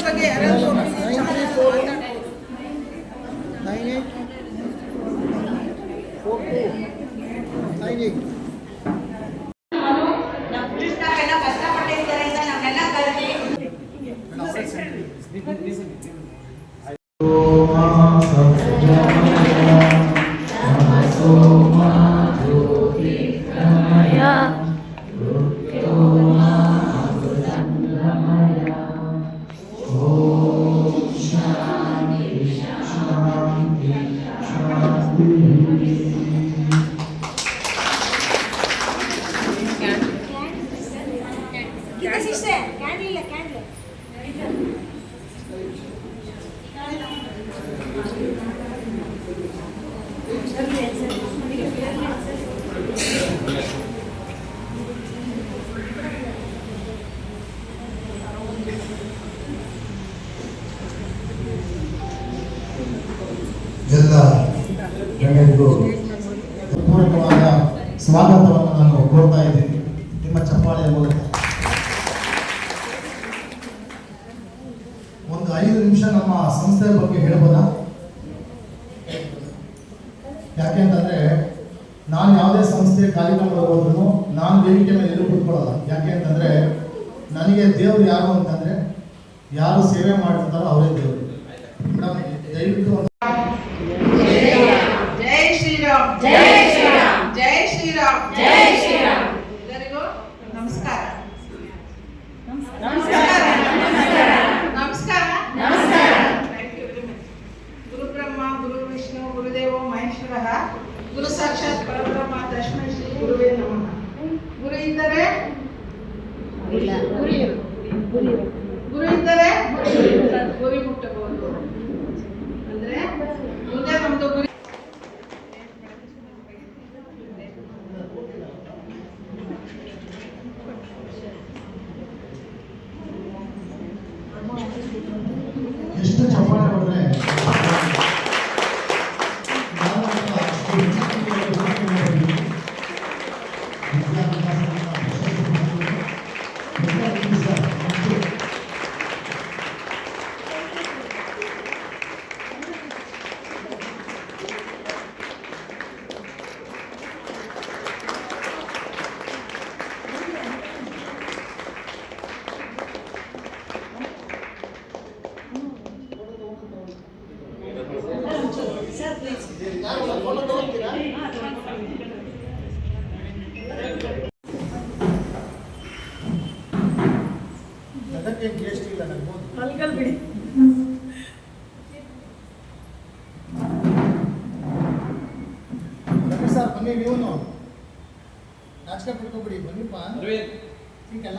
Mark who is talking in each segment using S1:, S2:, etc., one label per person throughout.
S1: ಬಗ್ಗೆ ಯಾರಾದ್ರೂ ಒಬ್ರಿಗೆ ಚೆನ್ನಾಗಿ ಮಾತಾಡ್ಬೋದು.
S2: Nine eight four two nine eight
S3: ನಮ್ಮ ಫ್ರೆಂಡ್ಸ್ ನಾವೆಲ್ಲ ಕಷ್ಟಪಟ್ಟಿದ್ದಾರೆ ಅಂತ ನಮ್ಮೆಲ್ಲ ಕಲ್ತಿ
S4: ಕೋರ್ತಾ ಇದ್ದೀನಿ ನಿಮ್ಮ ಚಪ್ಪಾಳೆಯ ಮೂಲಕ ಒಂದು ಐದು ನಿಮಿಷ ನಮ್ಮ ಸಂಸ್ಥೆ ಬಗ್ಗೆ ಹೇಳ್ಬೋದಾ? ಯಾಕೆಂತಂದ್ರೆ ನಾನು ಯಾವುದೇ ಸಂಸ್ಥೆ ಕಾರ್ಯಕ್ರಮಗಳು ಹೋದ್ರು ನಾನು ವೇದಿಕೆ ಮೇಲೆ ಎಲ್ಲೂ ಕೂತ್ಕೊಳ್ಳಲ್ಲ. ಯಾಕೆ ಅಂತಂದ್ರೆ, ನನಗೆ ದೇವರು ಯಾರು ಅಂತಂದ್ರೆ, ಯಾರು ಸೇವೆ ಮಾಡ್ತಿರ್ತಾರೋ ಅವರೇ ದೇವರು. ದಯವಿಟ್ಟು புரியல புரியும் புரியும் புரிந்ததே புரியும் ಅದಕ್ಕೆ ಟೇಸ್ಟ್ ಇಲ್ಲ ನನ್ಗೆ ರವಿ ಸರ್ ಬನ್ನಿ ನೀವು ನಾಚಿಕೆ ಬಿಟ್ಕೊಬಿಡಿ ಬನ್ನಿಪ್ಪ ಹಿಂಗಲ್ಲ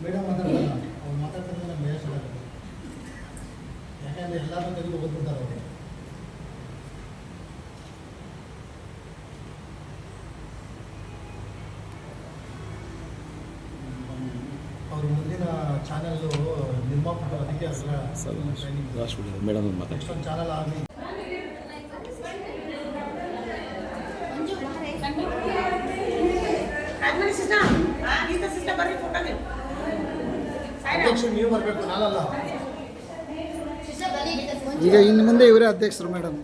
S4: ಮೇಡಮ್ ಮಾತಾಡ್ತಾರೆ ಅವ್ರು ಮಾತಾಡ್ತಾರೆ ನಮ್ಮ ಬೇರೆ ಯಾಕಂದ್ರೆ ಎಲ್ಲರೂ ತೆಗೆದು ಓದ್ಬಿಡ್ತಾರೆ ಅವರು ಅವರು ಮುಂದಿನ ಚಾನಲ್ಲು ನಿರ್ಮಾಪಕರು ಅದಕ್ಕೆ ಟ್ರೈನಿಂಗ್
S5: ಮೇಡಮ್ ಮಾತಾಡಿ.
S4: ನೆಕ್ಸ್ಟ್ ಒಂದು ಚಾನಲ್ ಆಗಲಿ
S2: ಈಗ ಇನ್ನು ಮುಂದೆ ಇವರೇ ಅಧ್ಯಕ್ಷರು ಮೇಡಮ್.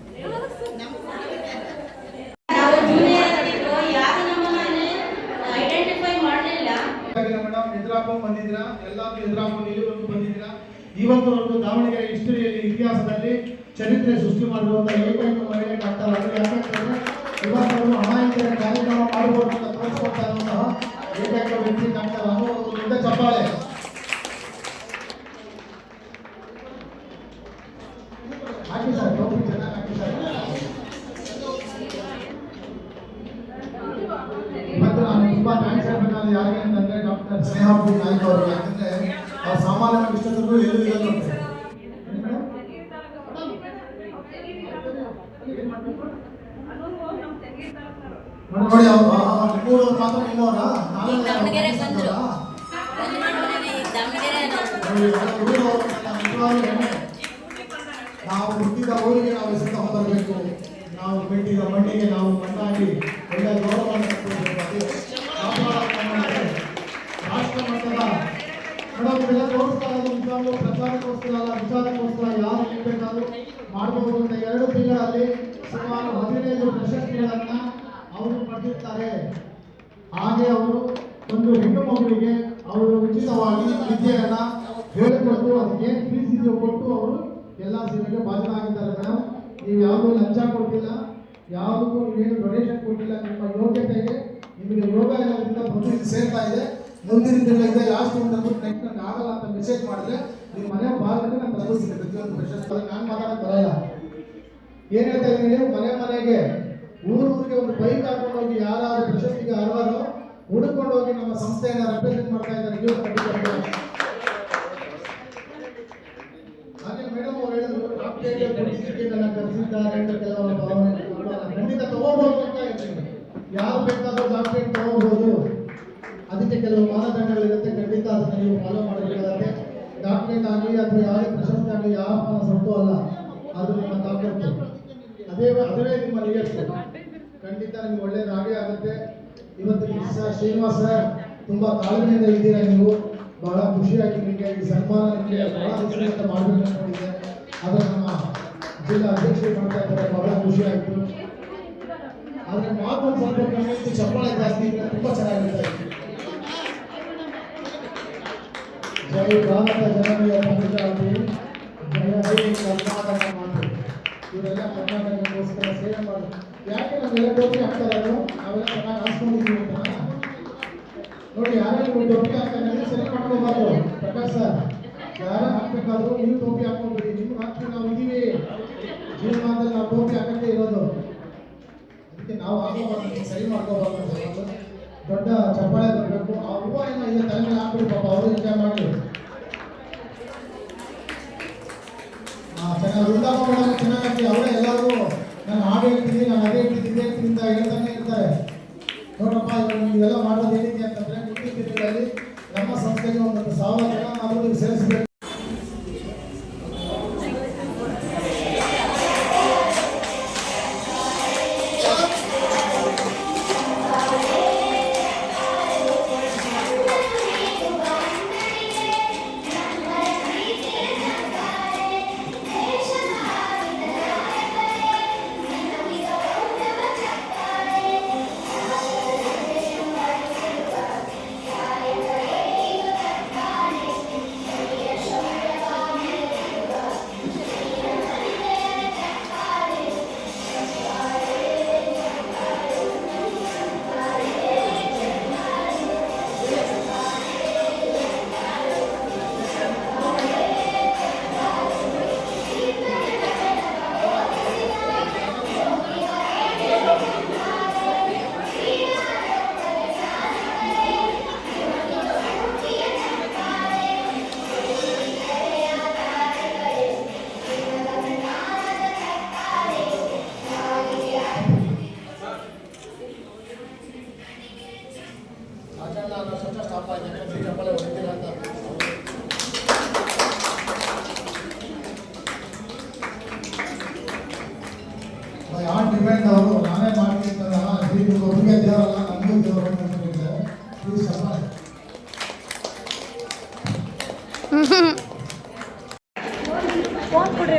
S4: ಇವತ್ತವರೆಗೂ ದಾವಣಗೆರೆ ಹಿಸ್ಟರಿಯಲ್ಲಿ ಇತಿಹಾಸದಲ್ಲಿ ಚರಿತ್ರೆ ಸೃಷ್ಟಿ ಮಾಡಿರುವಂತ ಏಕೈಕ ಮಹಿಳೆ ಡಾಕ್ಟರ್ ಅವರು ಇವತ್ತು ಇವತ್ತವರು ಅಮಾಯಕರ ಕಾರ್ಯಕ್ರಮ ಮಾಡಬಹುದು ಅಂತ ತೋರಿಸ್ಕೊಡ್ತಾ ಇರುವಂತಹ ಏಕೈಕ ವ್ಯಕ್ತಿ ಡಾಕ್ಟರ್ ಒಂದು ದೊಡ್ಡ ಚಪ್ಪಾಳೆ. ಇವತ್ತು ನಾನು ತುಂಬಾ ಥ್ಯಾಂಕ್ಸ್ ಹೇಳ್ಬೇಕಾದ್ರೆ ಯಾರಿಗೆ ಅಂತಂದ್ರೆ ಡಾಕ್ಟರ್ ಸ್ನೇಹಪುರ್ ನಾಯ್ಕ ಅವರಿಗೆ. ಯಾಕಂದ್ರೆ ಅವ್ರು ಸಾಮಾನ್ಯ ಇಷ್ಟೊಂದು ಹೇಳುವುದಿಲ್ಲ ಅಂತೆ. ನೋಡಿ ಮಾತ್ರ
S3: ದಾವಣಗೆರೆ ಬಂದ್ರು. ದಾವಣಗೆರೆ
S4: ನಾವು ಹುಟ್ಟಿದ ಊರಿಗೆ ನಾವು ಹೆಸರು ತಗೊಂಡ್ಬರ್ಬೇಕು. ನಾವು ಮೆಟ್ಟಿದ ಮಣ್ಣಿಗೆ ನಾವು ಮಣ್ಣಾಗಿ ಒಳ್ಳೆ ಗೌರವವನ್ನು ಕೊಡಬೇಕು ಅದೇ ಕಾಪಾಡೋಕೆ ನಮ್ಮಲ್ಲಿ ಕಾರಣಕ್ಕೋಸ್ಕರ ಅಲ್ಲ ವಿಚಾರಕ್ಕೋಸ್ಕರ ಯಾರು ಬೇಕಾದ್ರೂ ಮಾಡಬಹುದು ಅಂತ ಎರಡು ತಿಂಗಳಲ್ಲಿ ಸುಮಾರು ಹದಿನೈದು ಪ್ರಶಸ್ತಿಗಳನ್ನ ಅವರು ಪಡೆದಿರ್ತಾರೆ. ಹಾಗೆ ಅವರು ಒಂದು ಹೆಣ್ಣು ಮಗುವಿಗೆ ಅವರು ಉಚಿತವಾಗಿ ವಿದ್ಯೆಯನ್ನ ಹೇಳಿಕೊಟ್ಟು ಅದಕ್ಕೆ ಫೀಸ್ ಕೊಟ್ಟು ಅವರು ಎಲ್ಲ ಸೇವೆಗೆ ಆಗಿದ್ದಾರೆ ಮೇಡಮ್ ನೀವು ಯಾವುದೂ ಲಂಚ ಕೊಟ್ಟಿಲ್ಲ, ಯಾವುದಕ್ಕೂ ನೀವೇನು ಡೊನೇಷನ್ ಕೊಟ್ಟಿಲ್ಲ. ನಿಮ್ಮ ಯೋಗ್ಯತೆಗೆ ನಿಮಗೆ ಯೋಗ ಇರೋದ್ರಿಂದ ಸೇರ್ತಾ ಇದೆ. ಮುಂದಿನ ತಿಂಗಳಿಗೆ ಲಾಸ್ಟ್ ಒಂದು ನೆಕ್ಸ್ಟ್ ಆಗಲ್ಲ ಅಂತ ಮೆಸೇಜ್ ಮಾಡಿದ್ರೆ ನಿಮ್ಮ ಮನೆ ಬಾಗಿಲಿಗೆ ನಾನು ಪ್ರಶಸ್ತಿ ನಾನು ಮಾತಾಡಕ್ಕೆ ಬರಲ್ಲ. ಏನ್ ಹೇಳ್ತಾ ಮನೆ ಮನೆಗೆ ಊರು ಊರಿಗೆ ಒಂದು ಬೈಕ್ ಹಾಕೊಂಡು ಹೋಗಿ ಯಾರಾದ್ರೂ ಪ್ರಶಸ್ತಿಗೆ ಹಲವಾರು ಹುಡುಕೊಂಡು ಹೋಗಿ ನಮ್ಮ ಸಂಸ್ಥೆಯನ್ನ ರೆಪ್ರೆಸೆಂಟ್ ಮಾಡ್ತಾ ಇದ್ದಾರೆ. ಹಾಗೆ ಮೇಡಮ್ ಅವ್ರು ಹೇಳಿದ್ರು ಕರೆಸಿದ್ದಾರೆ ಅಂತ ಕೆಲವೊಂದು ಭಾವನೆ ಖಂಡಿತ ತಗೋಬಹುದು ಅಂತ ಹೇಳ್ತೀನಿ. ಯಾರು ಬೇಕಾದ್ರೂ ಡಾಕ್ಟ್ರೇಟ್ ತಗೋಬಹುದು ಅದಕ್ಕೆ ಕೆಲವು ಮಾನದಂಡಗಳಿರುತ್ತೆ. ಖಂಡಿತ ಅದನ್ನ ನೀವು ಫಾಲೋ ಮಾಡಬೇಕಾಗುತ್ತೆ. ಡಾಕ್ಟ್ರೇಟ್ ಆಗಲಿ ಅಥವಾ ಯಾವುದೇ ಪ್ರಶಸ್ತಿ ಆಗಲಿ, ಯಾವ ಫಲ ಅಲ್ಲ, ಅದು ನಿಮ್ಮ ತಾಕತ್ತು. ಅದೇ ಅದುವೇ ನಿಮ್ಮ ನಿಯತ್ತು ಖಂಡಿತ ನಿಮ್ಗೆ ಒಳ್ಳೇದಾಗೇ ಆಗುತ್ತೆ. ಇವತ್ತು ಸರ್ ಶ್ರೀನಿವಾಸ್ ತುಂಬಾ ತಾಳ್ಮೆಯಿಂದ ಇದ್ದೀರಾ ನೀವು? ಬಹಳ ಖುಷಿಯಾಗಿ ನಿಮಗೆ ಈ ಸನ್ಮಾನ ನಿಮಗೆ ಬಹಳ ಖುಷಿಯಿಂದ ಮಾಡಬೇಕು ಅನ್ಕೊಂಡಿದ್ದೆ ನಮ್ಮ ಜಿಲ್ಲಾ ಅಧ್ಯಕ್ಷರು ಮಾಡ್ತಾ ಇದ್ದಾರೆ, ಬಹಳ ಖುಷಿ ಆಯ್ತು ಆದ್ರೆ ಮಾತು ಸ್ವಲ್ಪ ಕಮ್ಮಿ ಚಪ್ಪಾಳೆ ಜಾಸ್ತಿ ಇದ್ರೆ ತುಂಬಾ ಚೆನ್ನಾಗಿರ್ತಾ ಇತ್ತು ಜೈ ಭಾರತ ಜನತೆಯ ಪಂಚಾಯತಿ ಜಯ ಇವರೆಲ್ಲ ಕರ್ನಾಟಕಕ್ಕೋಸ್ಕರ ಸೇವೆ ಮಾಡಿ. ಯಾಕೆ ನಮ್ಗೆಲ್ಲ ಟೋಪಿ ಹಾಕ್ತಾರೆ ಅವರು ನಾವೆಲ್ಲ ಚೆನ್ನಾಗಿ ಹಾಸ್ಕೊಂಡಿದ್ದೀವಿ ಅಂತ. ನೋಡಿ ಯಾರ್ಯಾರು ಟೋಪಿ ಹಾಕ್ತಾರೆ ಸರಿ ಮಾಡ್ಕೋಬಾರ್ದು ಪ್ರಕಾಶ್ ಸರ್, ಯಾರು ಹಾಕ್ಬೇಕಾದ್ರು ನೀವು ಟೋಪಿ ಹಾಕೊಂಡ್ಬಿಡಿ ನಿಮ್ಗೆ ಹಾಕಿ ನಾವು ಇದೀವಿ. ಜೀವನದಲ್ಲಿ ನಾವು ಟೋಪಿ ಹಾಕಂತೆ ಇರೋದು. ಅದಕ್ಕೆ ನಾವು ಹಾಕೋಬಾರ್ದು, ಸರಿ ಮಾಡ್ಕೋಬಾರ್ದು. ದೊಡ್ಡ ಚಪ್ಪಾಳೆ ಬರಬೇಕು ಆ ಹೂವ ಏನೋ ಇದೆ ತಲೆ ಮೇಲೆ ಹಾಕ್ಬಿಡಿ ಪಾಪ, ಅವರು ಎಂಜಾಯ್ ಮಾಡಲಿ. ಚೆನ್ನಾಗಿ ವೃಂದಾವ ಮೇಡಮ್ ಚೆನ್ನಾಗಿ ಅವರೇ ಎಲ್ಲರೂ ನಾನು ಹಾಡು ಹೇಳ್ತೀನಿ ನಾನು ಅದೇ ಹೇಳ್ತೀನಿ ಅಂತ ಹೇಳ್ತಾನೆ ಇರ್ತಾರೆ. ನೋಡಪ್ಪ, ಇವಾಗ ನೀವೆಲ್ಲ ಮಾಡೋದು ಏನಿದೆ ಅಂತಂದರೆ ಮುಂದಿನ ದಿನಗಳಲ್ಲಿ ನಮ್ಮ ಸಂಸ್ಥೆಗೆ ಒಂದು ಸಾವಿರ ಜನ ನೀವು ಸೇರಿಸಬೇಕು
S6: ಫೋನ್ ಕೊಡ್ರಿ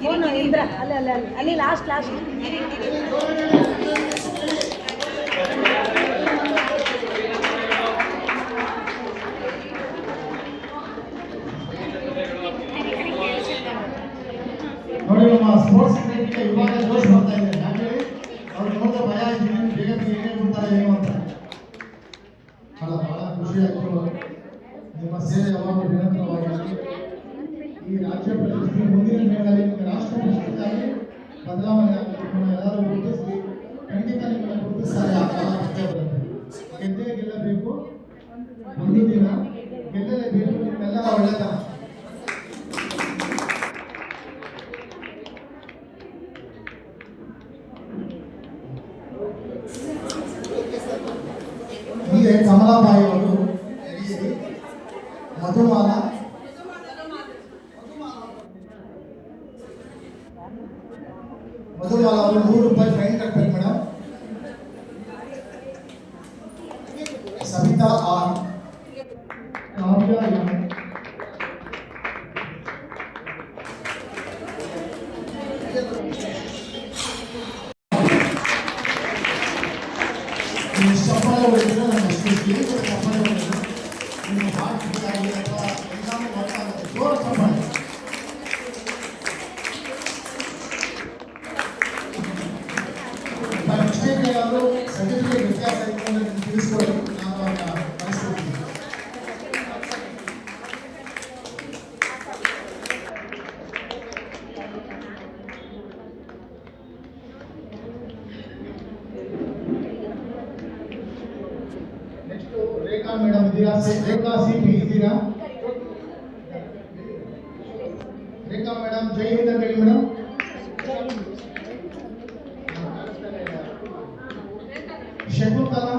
S6: ಫೋನು ಇದ್ರ. ಅಲ್ಲ ಅಲ್ಲ ಅಲ್ಲಿ. ಲಾಸ್ಟ್ ಲಾಸ್ಟ್
S4: ನೋಡಿ ನಮ್ಮ ಸ್ಪೋರ್ಟ್ಸ್ ಇವಾಗ ಜೋಶ್ ಬರ್ತಾ ಇದೆ ಯಾಕೆ ಅವ್ರು ನೋಡಿದ್ರೆ ಭಯ ಆಯ್ತು ಏನು ಬೇಗ ಬೇಗ ಏನೇ ಬಿಡ್ತಾರೆ ಏನು ಅಂತ ಅಲ್ಲ ಬಹಳ ಖುಷಿ ಆಯ್ತು ನಿಮ್ಮ ಸೇವೆ ಯಾವಾಗ ನಿರಂತರವಾಗಿ ಈ ರಾಜ್ಯ ಪ್ರಶಸ್ತಿ ಮುಂದಿನ ದಿನಗಳಲ್ಲಿ ನಿಮಗೆ ರಾಷ್ಟ್ರ ಪ್ರಶಸ್ತಿಗಾಗಿ ಬದಲಾವಣೆ ಆಗಬೇಕು ಎಲ್ಲರೂ ಗುರುತಿಸಿ ಖಂಡಿತ ನಿಮ್ಮನ್ನು ಗುರುತಿಸ್ತಾರೆ ಆ ಕಾಲ ಬಂದೇ ಬರುತ್ತೆ. ಗೆದ್ದೇ ಗೆಲ್ಲಬೇಕು. ಒಂದು ದಿನ ಗೆಲ್ಲಲೇಬೇಕು. ನಿಮ್ಮೆಲ್ಲರ ಒಳ್ಳೆತನ. Madhumala, we move to Rekha madam Jai Hind ಅಂತ ಹೇಳಿ ಮೇಡಮ್ ಶಕುಂತಲಾ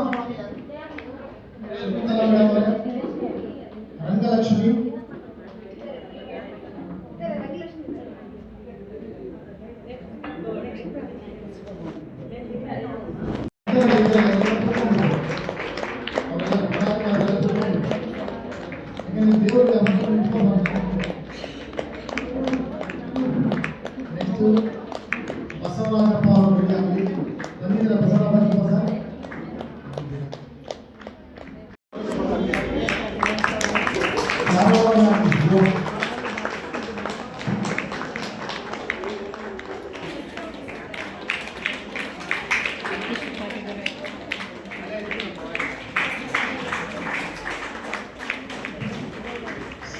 S4: ಶಕುಂತಲಾ ಮೇಡಮ್ ಅವರೇ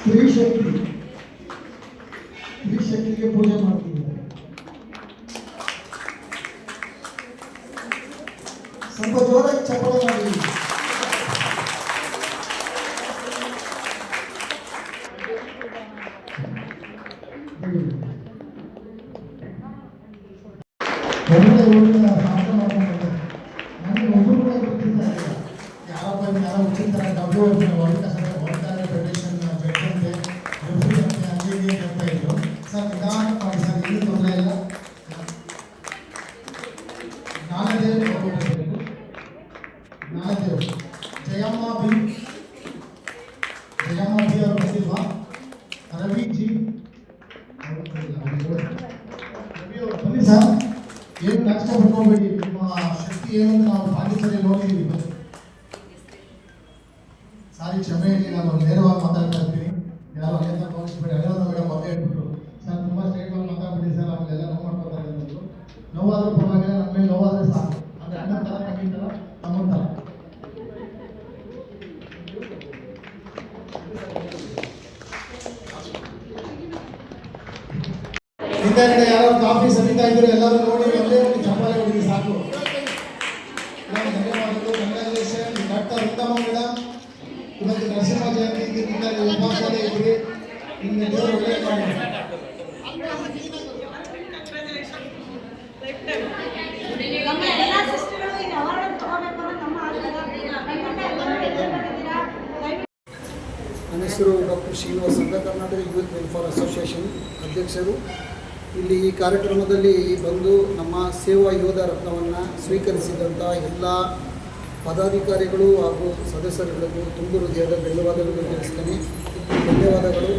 S4: Cristo aqui. Cristo aqui, eu podia ನೇರವಾಗಿ ಮಾತಾಡ್ತಾ ಇರ್ತೀನಿ ಯಾರು ಅಲ್ಲಿಂದ ಭಾವಿಸ್ಬೇಡಿ ಅಲ್ಲಿಂದ ಮೇಡಮ್ ಮೊದಲೇ ಹೇಳ್ಬಿಟ್ರು. ಸರ್, ತುಂಬ ಸ್ಟೇಟ್ಗಳು ಮಾತಾಡ್ಬಿಡಿ ಸರ್ ಆಮೇಲೆ ನೋವು ಮಾಡ್ಕೊತಾರೆ ಅಂದ್ರು ನೋವಾದ್ರೂ ಪರವಾಗಿಲ್ಲ, ನಮ್ಮ ಮೇಲೆ ನೋವಾದ್ರೆ ಸಾಕು. ಅಂದ್ರೆ ಅಣ್ಣ ಥರ ಥರ ಹಿಂದೆ ಯಾರು ಕಾಫಿ ಸವಿತಾ ಇದ್ರು ಎಲ್ಲರೂ ಒಂದೇ ಒಂದು ಚಪ್ಪಾಳೆ ಹೊಡಿರಿ ಸಾಕು ಮೇಡಮ್ ಧನ್ಯವಾದಗಳು ಕಂಗ್ರ್ಯಾಚುಲೇಷನ್ ಡಾಕ್ಟರ್ ಉತ್ತಮ ಮೇಡಮ್
S2: ನನ್ನ ಹೆಸರು ಡಾಕ್ಟರ್ ಶ್ರೀನಿವಾಸ್ ಸಂಘ ಕರ್ನಾಟಕ ಯೂತ್ ವೆಲ್ಫೇರ್ ಅಸೋಸಿಯೇಷನ್ ಅಧ್ಯಕ್ಷರು. ಇಲ್ಲಿ ಈ ಕಾರ್ಯಕ್ರಮದಲ್ಲಿ ಬಂದು ನಮ್ಮ ಸೇವಾ ಯೋಧ ರತ್ನವನ್ನು ಸ್ವೀಕರಿಸಿದಂಥ ಎಲ್ಲ ಪದಾಧಿಕಾರಿಗಳು ಹಾಗೂ ಸದಸ್ಯರುಗಳಿಗೂ ತುಂಬ ಹೃದಯದ ಧನ್ಯವಾದಗಳು ತಿಳಿಸ್ತೇನೆ. ಧನ್ಯವಾದಗಳು.